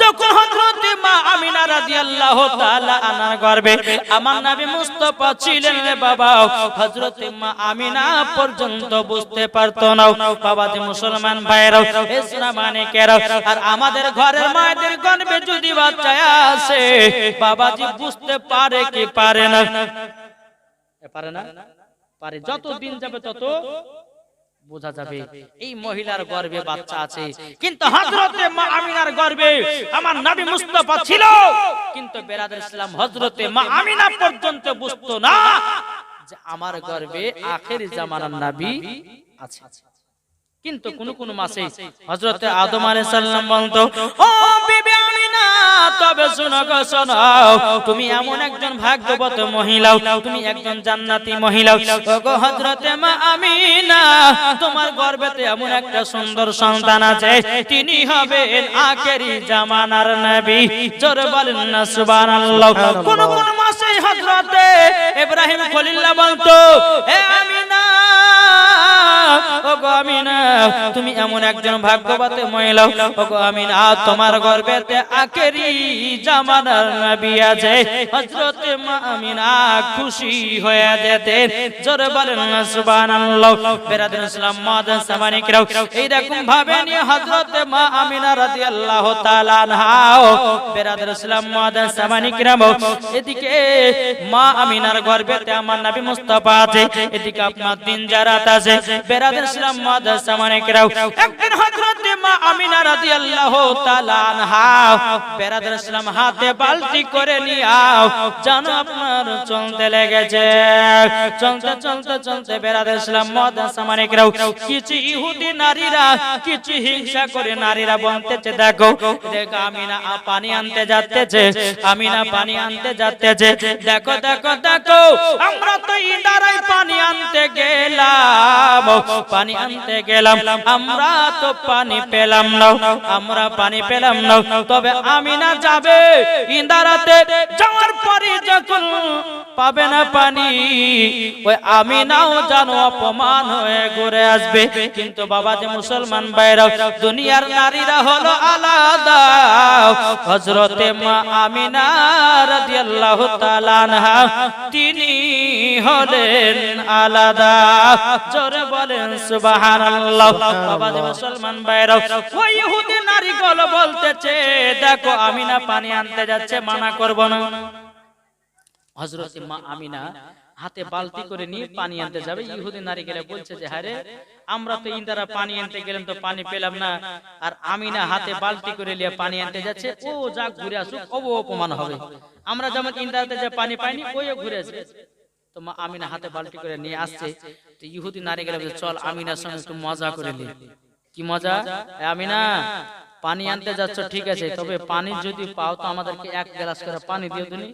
যখন হযরত মা আমিনা রাদিয়াল্লাহু তাআলা আনার গর্ভে আমার নবী মুস্তাফা ছিলেন রে বাবা। হযরত মা আমিনা পর্যন্ত বুঝতে না। বাবা যে মুসলমান ইসলাম মানে কেরাও। আর আমাদের ঘরের মায়েদের গর্ভে যদি বাচ্চা আসে বাবাজি বুঝতে পারে কি পারে না। পারে না? পারে। যত দিন যাবে তত বোঝা যাবে। এই মহিলার গর্ভে বাচ্চা আছে। কিন্তু হযরতে মা আমিনার গর্ভে আমার নবী মুস্তাফা ছিল। কিন্তু বেরাদের ইসলাম হযরতে মা আমিনা পর্যন্ত বুঝতো না যে আমার গর্ভে আখের জামানার নবী আছে। কিন্তু কোন কোন মাসে হযরতে আদম আলাইহিস সালাম বলতো ও বিবি আমিনা তবে শোনো গো শোনো তুমি এমন তুমি একজন জান্নাতি মহিলা। আমিনা, তোমার গর্ভেতে এমন একটা সুন্দর সন্তান আছে, তিনি হবেন আখেরি জামানার নবী। বলেন না, সুবহানাল্লাহ। কোন মাসে হযরতে ইব্রাহিম খলিল্লাহ বলতো, এ আমিনা তুমি এমন একজন ভাগ্যবতী মহিলা। আমিনা, তোমার গর্ভেতে আখেরি জামানার নবী আছে। হযরত খুশি হয়ে জোরে বলেন, সুবহানাল্লাহ। বেরাদিন মাদান সামানিকরাও এইরকম ভাবে হযরত মা রাদিয়াল্লাহু তাআলা আনহা। বেরাদিন মাদান এদিকে মা আমিনার গর্ভেতে আমার নবী মুস্তাফা আছে। এদিকে আপনার দিন জারাত আছে। বেরাদের ইসলাম মাদ্রাসা মানে কেরাও একদিন হযরত মা আমিনা রাদিয়াল্লাহু তাআলা আনহা, বেরাদের ইসলাম হাতে বালতি করে নিয়াও। জানো আপনার চলতে লেগেছে। চলতে চলতে চলতে বেরাদের ইসলাম মাদ্রাসা মানে কেরাও কিছু ইহুদি নারীরা, কিছু হিংসা করে নারীরা বলতেছে, দেখো দেখো আমিনা পানি আনতে যাচ্তেছে, আমিনা পানি আনতে যাচ্তেছে। দেখো দেখো দেখো, আমরা তো ইদারাই পানি আনতে গেলাম। পানি আনতে গেলাম। আমরা তো পানি পেলাম না। আমরা পানি পেলাম না। তবে আমিনা যাবে ইন্দারাতে। যাওয়ার পরে যখন পাবে না পানি, ওই আমিনাও জানো অপমান হয়ে ঘুরে আসবে। কিন্তু বাবা যে মুসলমান বাইরাও দুনিয়ার নারীরা হলো আলাদা। হজরতে মা আমিনা রাদিয়াল্লাহু তাআলা তিনি হলেন আলাদা। জোরে বলেন, সুবহানাল্লাহ। বাবা ওই ইহুদি নারীগুলো বলতেছে, দেখো পানি আনতে যাচ্ছে, মানা করব না। হযরত মা আমিনা হাতে বালতি করে নিয়ে পানি আনতে যাবে। ইহুদি নারী বলছে যে হারে আমরা তো ইন্দারা পানি আনতে গেলাম তো পানি পেলাম না। আর আমিনা হাতে বালতি করে নিয়ে পানি আনতে যাচ্ছে, ও যা ঘুরে আসুক অপমান হবে। আমরা যেমন ইন্দারাতে যে পানি পাইনি, ওইও ঘুরে আসবে। তো মা আমিনা হাতে বালতি করে নিয়ে আসছে। তো ইহুদি নারী গেলে চল আমিনার সঙ্গে একটু মজা করে নি কি মজা? আমিনা পানি আনতে যাচ্ছ ঠিক আছে তবে পানি যদি পাও তো আমাদেরকে এক গ্লাস করে পানি দিও তুমি।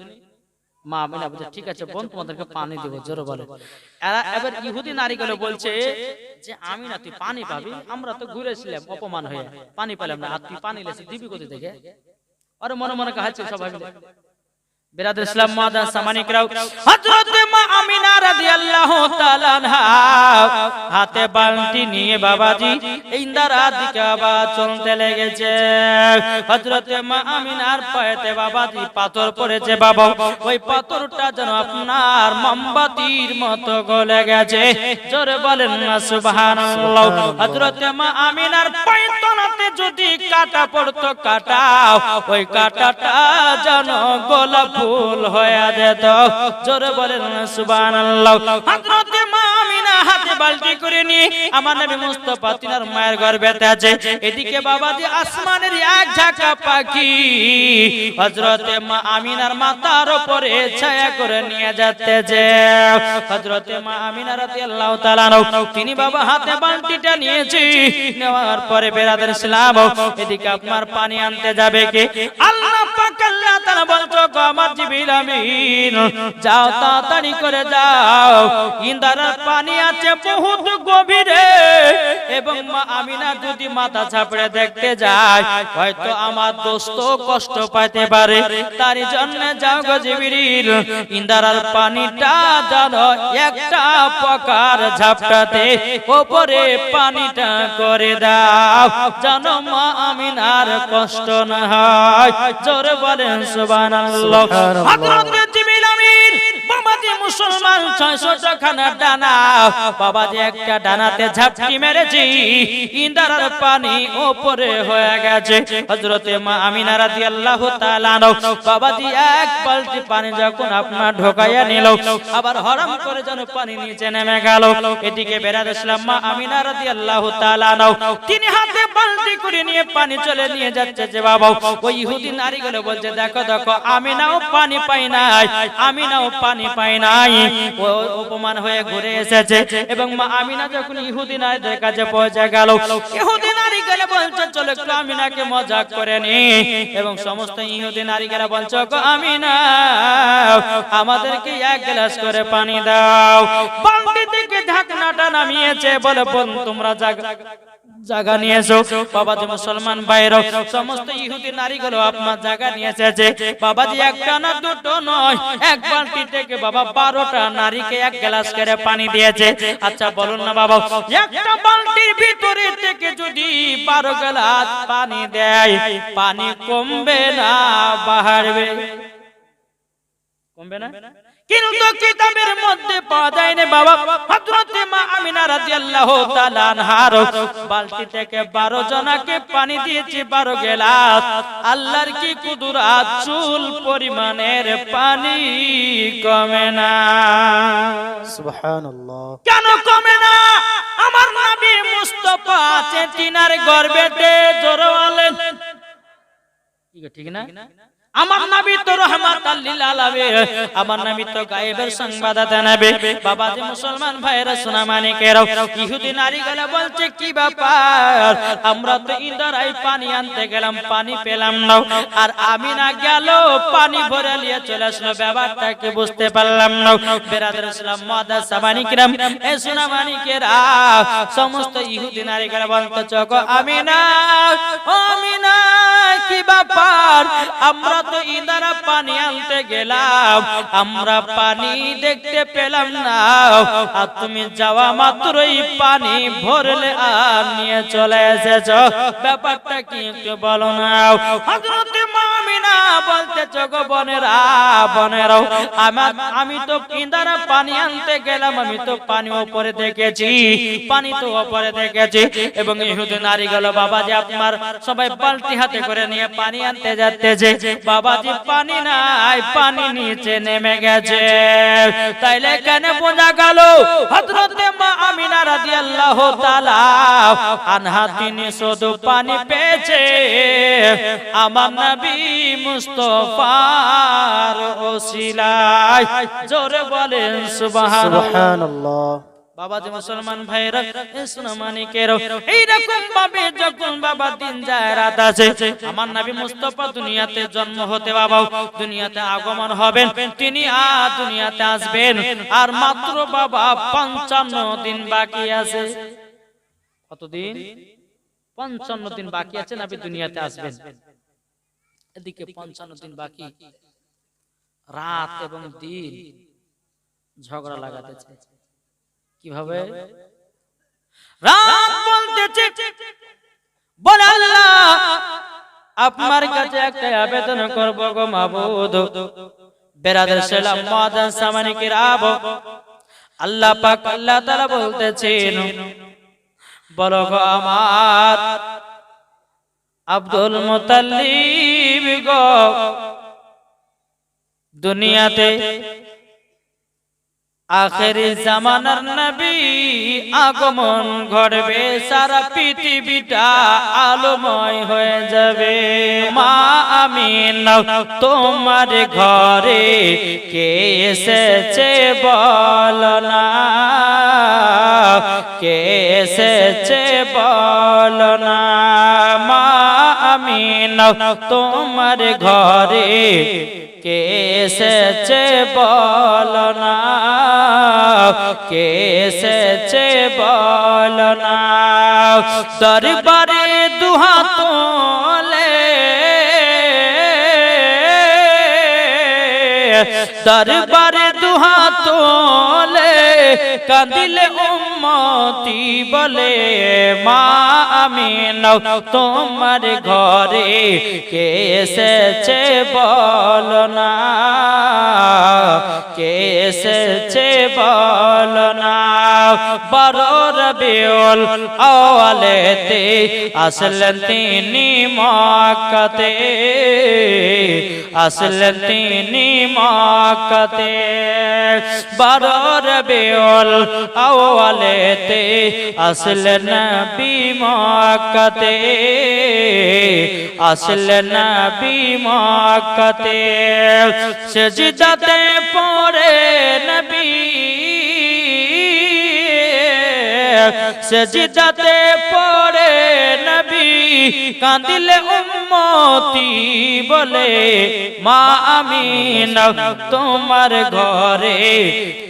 মা আমিনা বলছে ঠিক আছে বোন তোমাদেরকে পানি দেবো জোরে বলে। এরা এবার ইহুদি নারীগুলো বলছে যে আমি না তুই পানি পাবি? আমরা তো ঘুরেছিলাম অপমান হয়ে। পানি পেলাম না আর তুই পানি লেছে দিবি কোথায় থেকে আরে মনে মনে কাহাচ্ছে সবাই মিলে বিরাদর ইসলাম মাদান সামানিকরাও হযরত মা আমিনা রাদিয়াল্লাহু তাআলা আনহা। হাতে বালতি নিয়ে বাবাজি ইন্দারা দিকে আবার চলতে লেগেছে। হযরত মা আমিনার পায়েতে বাবাজি পাথর পড়েছে বাবা। ওই পাথরটা যেন আপনার মোমবাতির মতো গলে গেছে। জোরে বলেন না সুবহানাল্লাহ। হযরত মা আমিনার পায়ের তলাতে যদি কাটা পড়তো কাটা। ওই কাটাটা যেন গোলাপ ফুল হয়ে যেত। জোরে বলেন সুবহানাল্লাহ। হযরত মা আমিনা হাতে বালতি করে নিয়ে আমার নবী তিনার মায়ের গর্ভেতে আছে। এদিকে বাবাজি আসমানের এক ঝাঁকা পাখি মা আমিনার মাথার উপরে ছায়া করে নিয়ে যাচ্ছে। হযরত মা আমিনা রাদিয়াল্লাহু তাআলা তিনি বাবা হাতে বালতিটা নিয়েছি, নেওয়ার পরে বেরাদের এদিকে আপনার পানি আনতে যাবে আল্লাহ পাক আল্লাহ তাআলা বলছো গো আমার জিবরিল আমিন, যাও তাড়াতাড়ি করে যাও। পানি আছে বহুত গভীরে। এবং মা আমিনা যদি মাথা ছাপড়ে দেখতে যায় হয়তো আমার দোস্ত কষ্ট পাইতে পারে। তার জন্য যাও গো জিবরিল ইন্দারার পানিটা জানো একটা পকার ঝাপটাতে ওপরে পানিটা করে দাও জানো মা আমিনার কষ্ট না হয়। জোরে বলেন সুবহানাল্লাহ। হযরত মুসলমান 600 খানা ডানা। বাবাজি একটা ডানাতে ঝাপটি মেরেছি, ইন্দারার পানি ওপরে হয়ে গেছে। হযরতে মা আমিনা রাদিয়াল্লাহু তাআলা আনহু বাবাজি এক বালতি পানি যখন আপনার ঢোকাইয়া নিল, আবার হরাম করে যেন পানি নিচে নেমে গেল। এদিকে বেরাদ ইসলাম মা রাদিয়াল্লাহু তাআলা আনহু। তিনি হাতে বালতি করে নিয়ে পানি চলে নিয়ে যাচ্ছে যে বাবা। ওই ইহুদি নারীগুলো বলছে, দেখো দেখো, আমিনাও পানি পাই নাই, আমিনাও পানি পাই নাই। ও অপমান হয়ে ঘুরে এসেছে এবং মা আমিনা যখন ইহুদি নারীদের কাছে পৌঁছে গেল, ইহুদি নারীগুলো বলছে, চলো একটু আমিনাকে মজাক করে নি। এবং সমস্ত ইহুদি নারীগুলো বলছে গো আমিনা, আমাদেরকে এক গ্লাস করে পানি দাও। বালতি থেকে ঢাকনাটা নামিয়েছে, বলে, বোন, তোমরা জাগা জায়গা নিয়েছো বাবাজি মুসলমান বাইর সমস্ত ইহুদি নারীগুলো আপনার জায়গা নিয়ে এসেছে। বাবাজি একটা না দুটো নয়, এক বালতি থেকে বাবা বারোটা নারীকে এক গ্লাস করে পানি দিয়েছে। আচ্ছা বলুন না বাবা, একটা বালতির ভিতরে থেকে যদি বারো গ্লাস পানি দেয়, পানি কমবে না, বাড়বে। কমবে না? কিন্তু কিতাবের মধ্যে পাওয়া যায় না বাবা হযরতে মা আমিনা রাদিয়াল্লাহু তাআলা আনহার বালতি থেকে 12 জনাকে পানি দিয়েছে 12 গেলাস। আল্লাহর কি কুদরত? চুল পরিমাণের পানি কমে না। সুবহানাল্লাহ। কেন কমে না? আমার নবী মুস্তাফা আছে তিনার গর্বেতে জোরে ঠিক না? আমার নবী তো রহমাতাল লিল আলামিন। আমার নবী তো গায়েবের সংবাদ নেবে বাবাজি মুসলমান ভাইরা সোনা মানিকের ইহুদি নারীগুলো বলছে কি ব্যাপার? আমরা তো ইন্দারাই পানি আনতে গেলাম পানি পেলাম না আর আমি না গেল পানি ভরে নিয়ে চলে আসলো। ব্যাপারটাকে বুঝতে পারলাম না বেরাদের ইসলাম মাদাস সামানিকরাম এ সোনা মানিকেরা সমস্ত ইহুদি নারীগুলো বলতে চক আমি না আমি না কি ব্যাপার আমরা ইদারা পানি আনতে গেলাম। আমরা পানি দেখতে পেলাম না। আর তুমি যাওয়া পানি ভরলে আর নিয়ে চলে এসেছ। ব্যাপারটা কি একটু বলো না। আমি তো ইদারা পানি আনতে গেলাম, আমি তো পানি উপরে দেখেছি, পানি তো উপরে দেখেছি। এবং ইহুদি নারীগুলো বাবা যে আপনার সবাই বালতি হাতে করে নিয়ে পানি আনতে যাচ্ছে বাবাজি পানি নাই, পানি নিচে নেমে গেছে। তাইলে কেন বোঝা গেল? মা আমিনা রাদিয়াল্লাহু তাআলা আনহা তিনি শুধু পানি পেয়েছে। আমার নবী মুস্তাফার ওসিলায় জোরে বলেন সুবহানাল্লাহ। বাবা যে মুসলমান ভাইরা মানিকের এইরকম ভাবে যখন বাবা দিন যায় রাত আছে আমার নবী মুস্তফা দুনিয়াতে জন্ম হতে বাবা দুনিয়াতে আগমন হবেন। তিনি আর দুনিয়াতে আসবেন। আর মাত্র বাবা পঞ্চান্ন দিন বাকি আছে। কতদিন? পঞ্চান্ন দিন বাকি আছে নবী দুনিয়াতে আসবেন। এদিকে পঞ্চান্ন দিন বাকি। রাত এবং দিন ঝগড়া লাগাতেছে। কীভাবে? রাত বলতেছে বলে আল্লাহ আপনার কাছে একটা আবেদন করব গো মাবুদ। বেরাদের সালাম মাদান সামানিকে রাব আল্লাহ পাক আল্লাহ তাআলা বলতেছেন বলো গো আমার আব্দুল মুতাল্লিব গো। দুনিয়াতে আখেরি জামানার নবী আগমন ঘটবে সারা পৃথিবীটা আলোময় হয়ে যাবে। মা আমিন তোমার ঘরে কে এসেছে বল না? কে এসেছে বল না? মা আমিন নাও তোমার ঘরে কে এসেছে বল না? কে এসেছে বল না। দরবারে দুহাত দরবারে দুহাত কাঁদিলে উম্মতি বলে, মা আমি নাও তোমার ঘরে কে এসেছে বল না। কে বড় রবিউল আওয়ালেতে আসলেন তিনি মক্কাতে। আসলেন তিনি মক্কাতে। বড় রবিউল আওয়ালেতে আসলেন নবী মক্কাতে। আসলেন নবী মক্কাতে। সেজদাতে পড়ে সেজদাতে পড়ে নবী, কাঁদিলে উম্মতি বলে, মা আমি তোমার ঘরে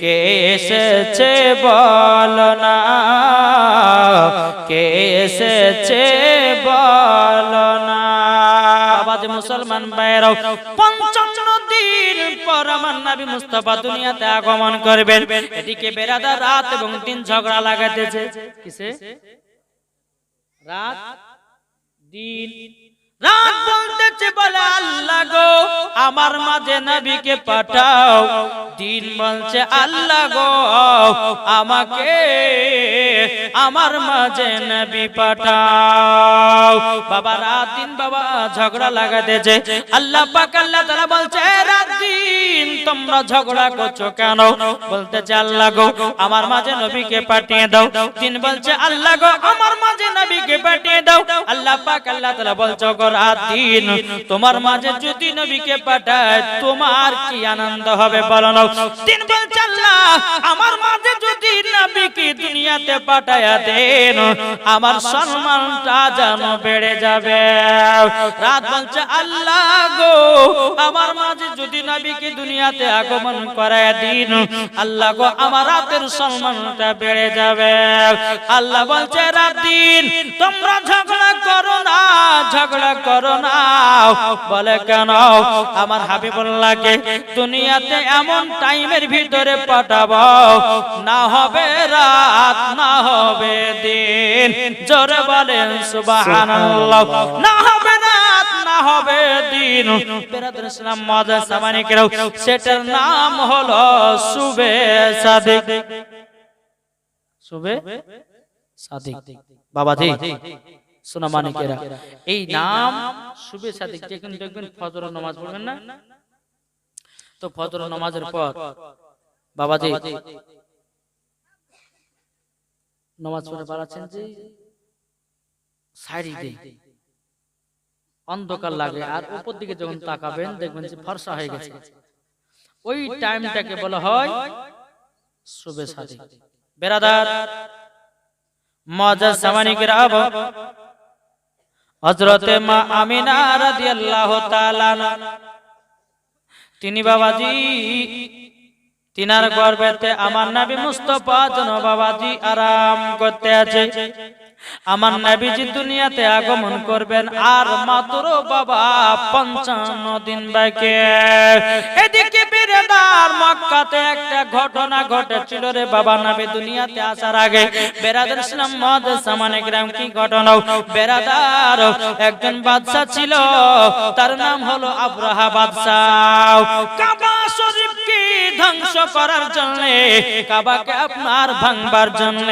কে এসেছে বল না, কে এসেছে বল না? মুসলমান বাইরাও দিন পর আমার নবী মুস্তাফা দুনিয়াতে আগমন করবেন। এদিকে বেরাদা রাত এবং দিন ঝগড়া লাগাতেছে কিসে? রাত, দিন রাত বলতেছে বলে আল্লাহ গো, আমার মাঝে নবীকে পাঠাও। দিন বলছে, আল্লাহ গো, আমাকে আমার মাঝে নবী পাঠাও। বাবা রাত দিন বাবা ঝগড়া লাগাতেছে। আল্লাহ পাক, আল্লাহ তাআলা বলছে রাত দিন তোমরা ঝগড়া করছ কেন? বলতেছে, আল্লাহ গো, আমার মাঝে নবীকে পাঠিয়ে দাও। দিন বলছে, আল্লাহ গো, আমার মাঝে নবীকে পাঠিয়ে দাও। আল্লাহ পাক, আল্লাহ তাআলা বলছো রাত তোমার মাঝে যদি নবীকে পাঠায়, তোমার কি আনন্দ হবে বলো তিন বলছে আল্লাহ, আমার মাঝে নবীকে দুনিয়াতে পাঠায় দেন? আমার সম্মানটা যেন বেড়ে যাবে। রাত বলছে, আল্লাহ গো, আমার মাঝে যদি নবীকে দুনিয়াতে আগমন করায় দিন, আল্লাহ গো, আমার রাতের সম্মানটা বেড়ে যাবে। আল্লাহ বলছে, রাত দিন, তোমরা ঝগড়া করো না, ঝগড়া করো না। বলে, কেন? আমার হাবিবুল্লাহকে, দুনিয়াতে এমন টাইমের ভিতরে পাঠাবো, না হবে রাত না হবে দিন। জোরে বলেন, সুবহানাল্লাহ। না হবে রাত, না হবে দিন। বেরাদুল সামানিকেরাও সেটার নাম হলো সুবে সাদিক। সুবে সাদিক। বাবা জি এই নাম সুবে সাদিক যেখানে দেখবেন ফজর না? তো ফজর নামাজের পর, বাবাজি নামাজ পড়ে পালাচ্ছেন যে সাইডে অন্ধকার লাগে আর উপর দিকে যখন তাকাবেন দেখবেন যে ফর্সা হয়ে গেছে। ওই টাইমটাকে বলা হয় শুভে সাদি বেরাদার মজা সামানিকের আব হজরতে মা আমিনা রাদিয়াল্লাহু তাআলা তিনি বাবাজি তিনার গর্বেতে আমার নাবি মুস্তফা যেন বাবাজি আরাম করতে আছে। আমার নবীজি দুনিয়াতে আগমন করবেন আর মাত্র বাবা পঞ্চান্ন দিন বাকি। এদিকে বেরেদার মক্কাতে একটা ঘটনা ঘটেছিল রে বাবা, নবী দুনিয়াতে আসার আগে। বেরাদার ইসলাম মদ সামানে গ্রাম, কি ঘটনা? বেরাদার একজন বাদশা ছিল, তার নাম হলো আব্রাহা বাদশাহ। কাবা শরীফকে ধ্বংস করার জন্য, কাবাকে আপনার ভাঙবার জন্য,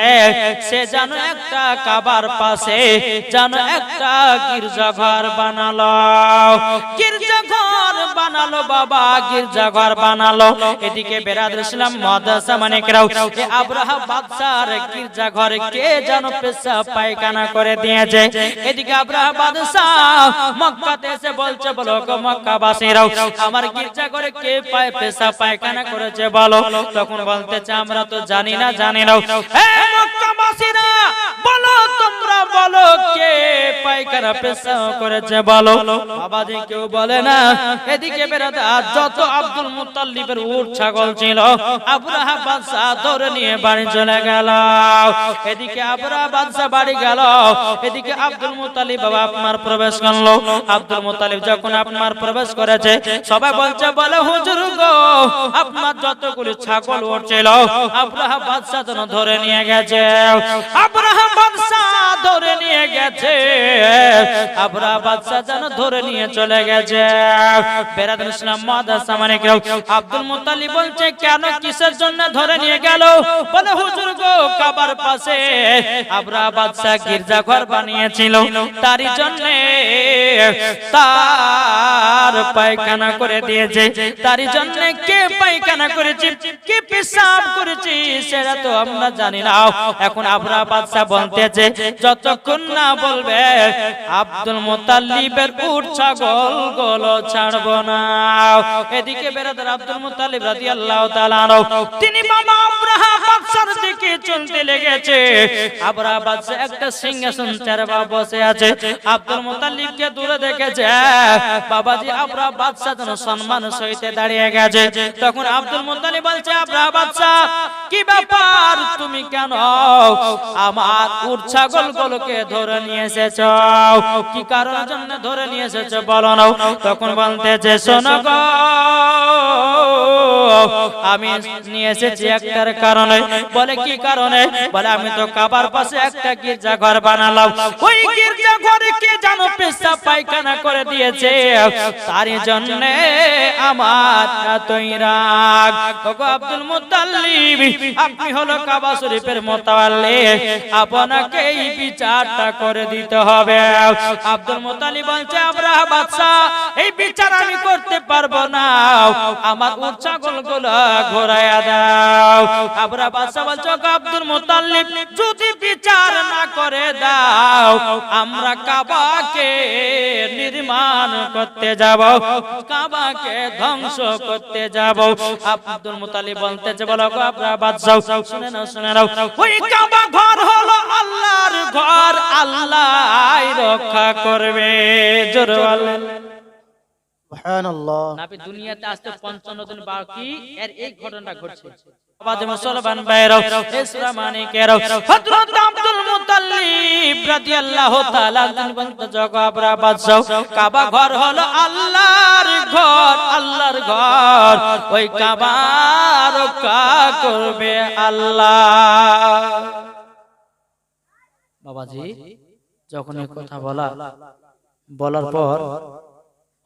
সে যেন একটা কাবার পাশে যেন একটা গির্জাঘর বানালো। গির্জাঘর বানালো বাবা, গির্জাঘর বানালো এদিকে বেরাদুল ইসলাম মাদ্রাসা মানে কেরাও এ আব্রাহা বাদশার গির্জাঘরে কে যেন পেশা পায়খানা করে দিয়েছে। এদিকে আব্রাহা বাদশাহ মক্কাতে এসে বলছে বলো গো মক্কাবাসীরাও আমার গির্জাঘরে কে পায় পেশা পায়খানা করেছে বলো। তখন বলতেছে আমরা তো জানি না জানি না। হে মক্কাবাসীরা বলো তোমরা বলো, কে পায়খানা পেশাব করেছে বলো। বাবাজি কেউ বলে না, এদিকে বেরাতে যত আব্দুল মুত্তালিবের উট ছাগল ছিল নিয়ে বাড়ি চলে গেল। এদিকে বাড়ি গেল, এদিকে আব্দুল বাবা আপনার প্রবেশ করল। আব্দুল যখন আপনার প্রবেশ করেছে, সবাই বলছে, বলে, হুজুর গো, আপনার যতগুলি ছাগল উঠছিল ধরে নিয়ে গেছে। আবরাহা বাদশা ধরে নিয়ে গেছে। আবরাহা বাদশা যেন ধরে নিয়ে চলে গেছে। বেরাদ ইসলাম মানে কেউ। আব্দুল বলছে, কেন কিসের জন্য ধরে নিয়ে গেল? বলে, হুজুর গো, কাবার পাশে আবরাহা বাদশা গির্জা ঘর বানিয়েছিল। তারই জন্য তার পায়খানা করে দিয়েছে। তারই জন্য কে পায়খানা করেছে? কে পেশাব করেছে? সেটা তো আমরা জানি না। এখন আবরা বাদশা বলতেছে যতক্ষণ না বলবে, আব্দুল মোতাল্লিবের উট ছাগল গলো ছাড়বো না। এদিকে বেরাদার আব্দুল মোতাল্লিব রাদিয়াল্লাহু তাআলা তিনি বাবা আব্রাহা দূরে দেখেছে। বাদশা দাঁড়িয়ে গেছে। তখন আব্দুল মোতালিব বলছে আবরা বাদশা কি ব্যাপার? তুমি কেন আমার উট ছাগল গুলোকে ধরে নিয়ে এসেছ? কি কারণের জন্য ধরে নিয়ে এসেছ বলো না তখন বলতেছে, শোনো গো, আমি নিয়ে এসেছি একটার কারণে। বলে, কি কারণে? বলে, আমি তো কাবার পাশে একটা গির্জা ঘর বানালাম। ওই গির্জা ঘরে কে জানো পেশা পায়খানা করে দিয়েছে? তারই জন্য আমার রাগ। আব্দুল মুত্তালিব আপনি হলো কাবা শরীফের মোতাওয়াল্লি আপনাকে এই বিচারটা করে দিতে হবে। আব্দুল বলছে, আমরা এই বিচার আমি করতে পারব না। আমার দাও। আমরা বলছে আব্দুল মুত্তালিব যদি বিচার না করে দাও, আমরা কাবাকে নির্মাণ করতে যাব, কাবাকে ধ্বংস করতে যাব। আব্দুল মুতালিব বলতেছে, বলো আপনারা শুনে শুনে নাও। ওই কাবা ঘর হলো আল্লাহর ঘর। আল্লাহ রক্ষা করবে। জোর সুবহানাল্লাহ নাবি দুনিয়াতে আসতে 55 দিন বাকি এর এই ঘটনাটা ঘটছে। আবাদে মুসলমান ভাইরাও ইসরা মানিকেরাও হযরত আব্দুল মুতাল্লিব রাদিয়াল্লাহু তাআলা তিনি বলতে জগাবরা বাদশাহ কাবা ঘর হলো আল্লাহর ঘর আল্লাহর ঘর। ওই কাবা রক্ষা করবে আল্লাহ। বাবাজি যখন এই কথা বলা বলার পর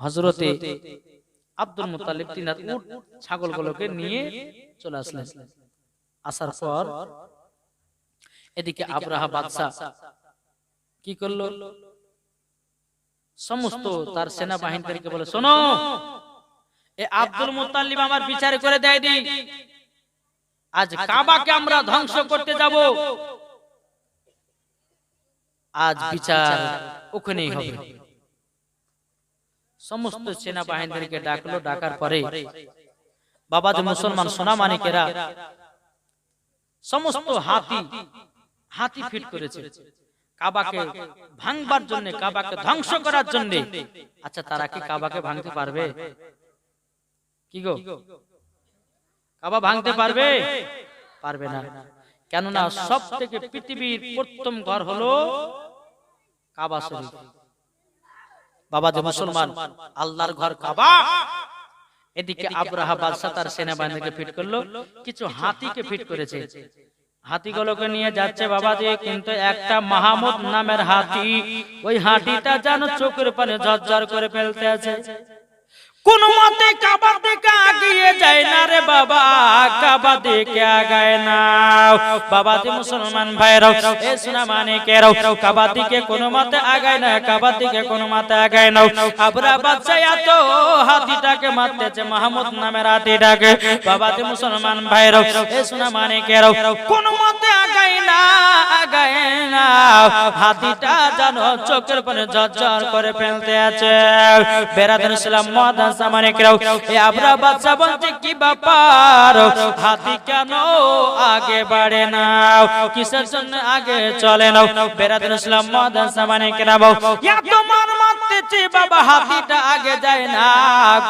হজরতে আব্দুল মুতালিব তিনি উট ছাগলগুলোকে নিয়ে চলে আসলেন। আসার পর এদিকে আব্রাহা বাদশা কি করল? সমস্ত তার সেনাবাহিনীদেরকে বলে শোনো এ আব্দুল মুতালিব আমার বিচার করে দেয় দি আজ কাবাকে আমরা ধ্বংস করতে যাব। আজ বিচার ওখানেই হবে। সমস্ত সেনাবাহিনীদেরকে ডাকলো ডাকার পরে। বাবা যে মুসলমান সোনা মানিকেরা সমস্ত হাতি হাতি ফিট করেছে। কাবাকে ভাঙবার জন্য কাবাকে ধ্বংস করার জন্য। আচ্ছা তারা কি কাবাকে ভাঙতে পারবে? কি গো? কাবা ভাঙতে পারবে? পারবে? না। কেননা সব থেকে পৃথিবীর প্রথম ঘর হলো কাবা শরীফ। বাবা যে মুসলমান আল্লাহর ঘর কাবা। এদিকে আব্রাহা বাদশা তার সেনাবাহিনীকে ফিট করল কিছু হাতিকে ফিট করেছে। হাতিগুলোকে নিয়ে যাচ্ছে বাবা যে কিন্তু একটা মাহমুদ নামের হাতি ওই হাতিটা যেন চোখের পানে ঝরঝর করে ফেলতে আছে কোন মতে কাবা দিকে আগিয়ে যায় না রে বাবা, কাবা দিকে আগায় না বাবা দি মুসলমান ভাইরাও এ সোনা মানে কেরাও কাবা দিকে কোন মতে আগায় না কাবা দিকে কোন মতে আগায় না আবরা বাচ্চা এত হাতিটাকে মারতেছে, মাহমুদ নামের হাতিটাকে। বাবা দি মুসলমান ভাইরাও এ সোনা মানে কেরাও কোন মতে আগায় না আগায় না হাতিটা যেন চোখের পানে ঝরঝর করে ফেলতে আছে। বেরাদুল ইসলাম মাদান মানে কেউ? এ আবরা বাচ্চা বলছে, কি ব্যাপার? হাতি কেন আগে বাড়ে না? কিসের জন্য আগে চলে না? বেরাদুল ইসলাম মাদ্রাসা মানে কেনা বউ তোমার মারতেছে বাবা, হাতিটা আগে যায় না,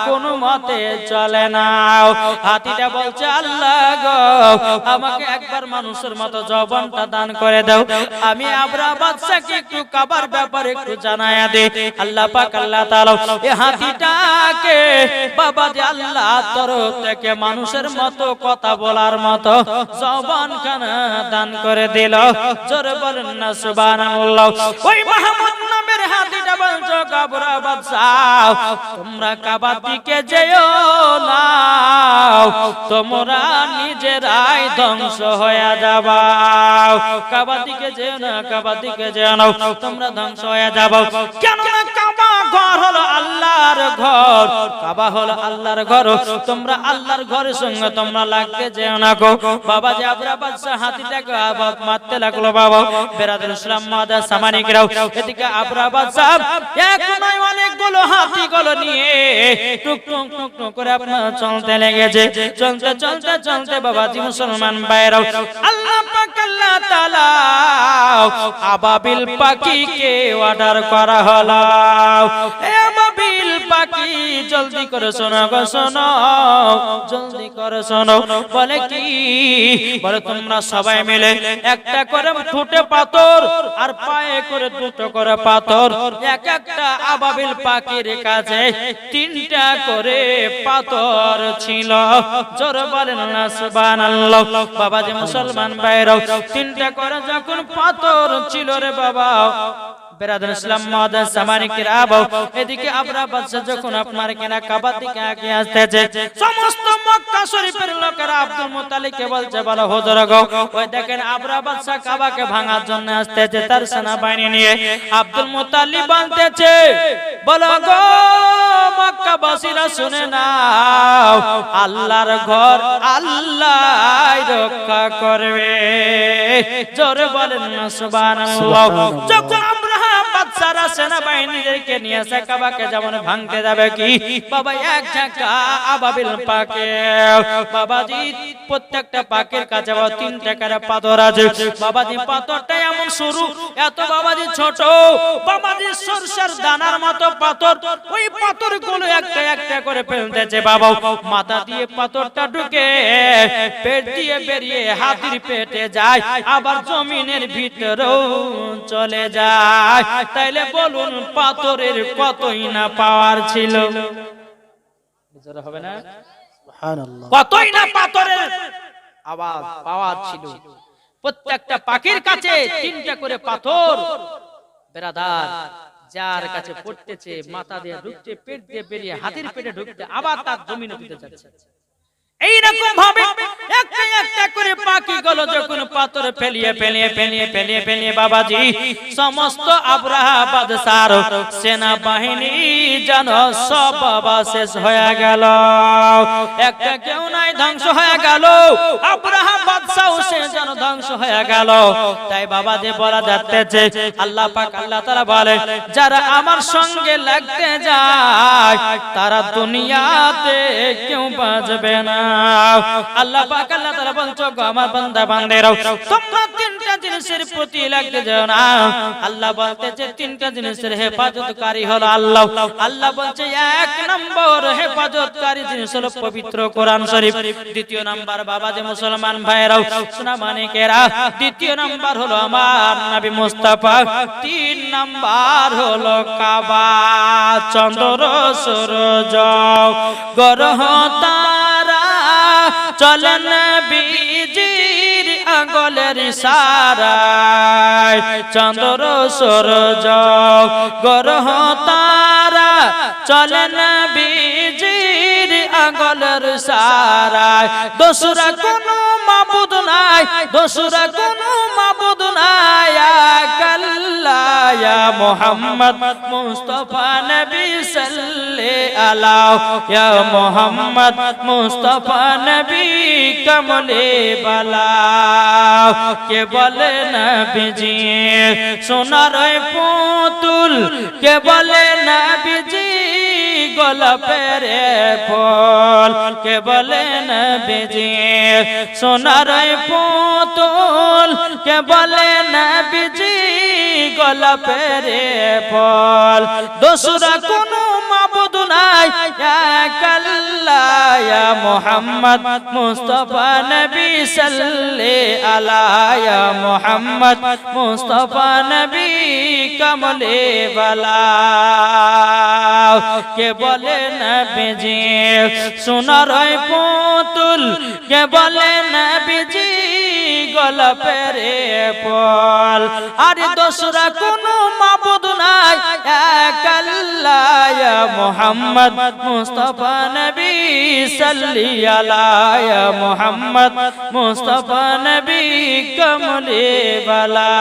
কোনো মতে চলে না। হাতিটা বলছে, আল্লাহ আমাকে একবার মানুষের মতো জবনটা দান করে দাও। আমি বাদশাকে একটু কাবার ব্যাপারে একটু দে আল্লাহ পাক, আল্লাহ হাতিটাকে বাবা যে আল্লাহ তরফ থেকে মানুষের মতো কথা বলার মতো জবান খানা দান করে দিল। জোরে বলেন না ওই মাহমুদ নামের হাতিটা বলছো, কাবরা বাদশাহ, তোমরা কাবার দিকে যেও না, তোমরা নিজেরাই ধ্বংস হয়ে যাবা। কাবার দিকে যেও না দিকে যেও না, তোমরা ধ্বংস হয়ে যাব। কেন না কাবা ঘর হলো আল্লাহর ঘর। কাবা হলো আল্লাহর ঘর। তোমরা আল্লাহর ঘরের সঙ্গে তোমরা লাগতে যেও না গো। বাবা যে আবরা বাদশাহ হাতিটাকে আবাদ মারতে লাগল বাবা। বেরাদুল ইসলাম মাদা সামানিকরাও, এদিকে আবরা বাদশাহ এক নয় অনেকগুলো হাতিগুলো নিয়ে টুক টুক টুক টুক করে আপনার চলতে লেগেছে। চলতে চলতে চলতে বাবাজি মুসলমান বাইরাও আল্লাহ পাক, আল্লাহ তাআলা, আবাবিল পাখিকে অর্ডার করা হলো। এ পাখি, জলদি করে গো জলদি করে বলে কি? বলে তোমরা সবাই মিলে একটা করে পাথর আর পায়ে করে দুটো করে পাথর। এক একটা আবাবিল পাখির কাছে তিনটা করে পাথর ছিল। জোর বলেন না বাবা যে মুসলমান তিনটা করে যখন পাথর ছিল রে বাবা বেরাদুল ইসলাম মাদান সামানি কিরাব এদিকে আবরা বাদশা যখন আপনার কেনা কাবা দিকে আগে আসতেছে সমস্ত মক্কা শরীফের লোকেরা আব্দুল মুতালিবকে বলছে বলো হুজুর গো ওই দেখেন আবরা বাদশা কাবাকে ভাঙার জন্য আসতেছে তার সেনাবাহিনী নিয়ে আব্দুল মুতালিব বলতেছে বলো গো শুনে নাও আল্লাহর ঘর আল্লাহ রক্ষা করবে। জোরে বলেন না সুবহানাল্লাহ। যখন আব্রাহা বাদশারা সেনাবাহিনীদেরকে নিয়ে এসে কাবাকে যেমন ভাঙতে যাবে কি? বাবা এক ঝাঁকা আবাবিল পাকে। বাবাজি প্রত্যেকটা পাকের কাছে বাবা তিন টাকার পাথর আছে। বাবাজি পাথরটা এমন শুরু। এত বাবাজি ছোট। বাবাজি সরষার দানার মতো পাথর ওই পাথরগুলো একটা একটা করে ফেলতেছে বাবা মাথা দিয়ে পাথরটা ঢুকে পেট দিয়ে বেরিয়ে হাতির পেটে যায় আবার জমিনের ভিতরেও চলে যায়। তাইলে বলুন পাথরের কতই না পাওয়ার ছিল? হবে না? কতই না পাথরের আওয়াজ পাওয়ার ছিল? প্রত্যেকটা পাখির কাছে তিনটা করে পাথর। বেরাদার যার কাছে পড়তেছে মাথা দিয়ে ঢুকছে পেট দিয়ে বেরিয়ে হাতির পেটে ঢুকতে আবার তার জমিনে দিতে যাচ্ছে। এইরকম ভাবে একটা একটা করে পাখি গুলো যখন পাথর ফেলিয়ে ফেলিয়ে ফেলিয়ে ফেলিয়ে ফেলিয়ে বাবাজি সমস্ত আবরাহা বাদশার সেনা বাহিনী যেন সব বাবা শেষ হয়ে গেল। একটা কেউ নাই ধ্বংস হয়ে গেল। আবরাহা আল্লাহ তিনটা জিনিসের হলো আল্লাহ। আল্লাহ বলছে, এক নম্বর জিনিস হলো পবিত্র কোরআন শরীফ। দ্বিতীয় নাম্বার, বাবা যে মুসলমান ভাইরাও সোনা মানিকেরা, দ্বিতীয় নাম্বার হলো আমার নবী মুস্তাফা, তিন নাম্বার হলো কাবা, চন্দ্র সূরজ, গ্রহ তারা, চলন বীজির আঙ্গলের সারায়, চন্দ্র সূরজ, গ্রহ তারা, চলন বীজির আঙ্গলের সারায়, দোসরা কোনো নাই, দোসরা কোনো মাবুদ নাই কাল্লা মোহাম্মদ মুস্তফা নবী সাল্লে আলা ইয়া মোহাম্মদ নবী কমলে কে বলে নবীজি? সোনার পুতুল, কে বলে নবীজি? গোলাপের ফল। কে বলেন বিজি সোনার পুতুল? কে বলেন বিজি গোলাপের ফল? দোসরা কোনো মাবুদ নাই, এক আল্লাহ ইয়া মুহাম্মদ। মুস্তাফা নবী সাল্লে আলা ইয়া মুহাম্মদ। নবী কমলে বালা কে বলে নবীজি, সোনার পুতুল? কে বলে নবীজি গোলাপের পল। আরে দোসরা কোনো মাবুদ নাই এক মুহাম্মদ মুস্তাফা নবী সাল্লি মুহাম্মদ মুস্তাফা নবী কমলে বালা